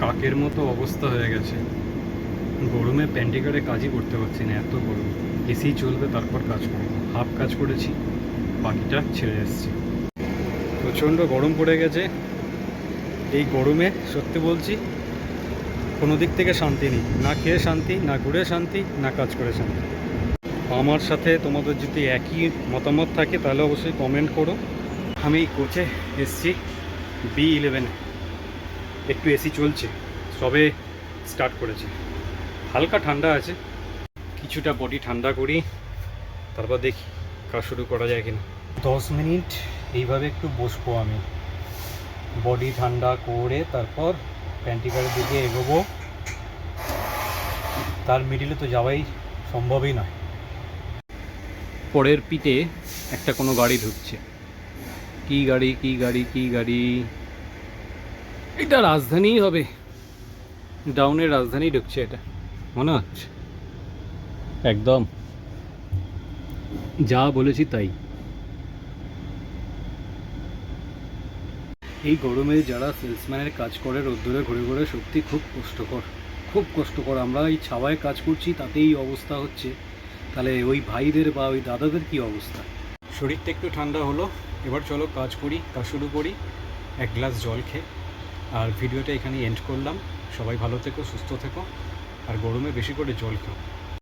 কাকের মতো অবস্থা হয়ে গেছে। গরমে প্যান্টিকারে কাজই করতে পারছি না, এত গরম। এসি চলবে, তারপর কাজ করব। হাফ কাজ করেছি, বাকিটা ছেড়ে এসেছি। প্রচণ্ড গরম পড়ে গেছে। এই গরমে, সত্যি বলছি, কোনো দিক থেকে শান্তি নেই। না খেয়ে শান্তি, না ঘুরে শান্তি, না কাজ করে শান্তি। আমার সাথে তোমাদের যদি একই মতামত থাকে, তাহলে অবশ্যই কমেন্ট করো। আমি কোচে এসছি। বি ইলেভেন একটু এসি চলছে, সবে স্টার্ট করেছে। হালকা ঠান্ডা আছে, কিছুটা বডি ঠান্ডা করি, তারপর দেখি কাজ শুরু করা যায় কিনা। দশ মিনিট এইভাবে একটু বসবো আমি। বডি ঠান্ডা করে তারপর প্যান্টিকারের দিকে এগোবো। তার মিডিলে তো যাওয়াই সম্ভবই নয়। পরের পিঠে একটা কোনো গাড়ি ঢুকছে। কি গাড়ি কি গাড়ি কি গাড়ি? এটা রাজধানীই হবে। ডাউনের রাজধানী ঢুকছে এটা। মনে হচ্ছে। একদম। যা বলেছি তাই। এই গরমে যারা সেলসম্যানের কাজ করে, রোদ্দুরে ঘুরে ঘুরে, সত্যি খুব কষ্টকর। খুব কষ্টকর। আমরা এই ছাওয়ায় কাজ করছি, তাতেই অবস্থা হচ্ছে। তাহলে ওই ভাইদের বা ওই দাদাদের কি অবস্থা? শরীরটা একটু ঠান্ডা হলো। এবার চলো কাজ করি কাজ শুরু করি। এক গ্লাস জল খেয়ে। আর ভিডিওটা এখানে এন্ড করলাম। সবাই ভালো থেকো, সুস্থ থেকো। আর গরমে বেশি করে জল খাও।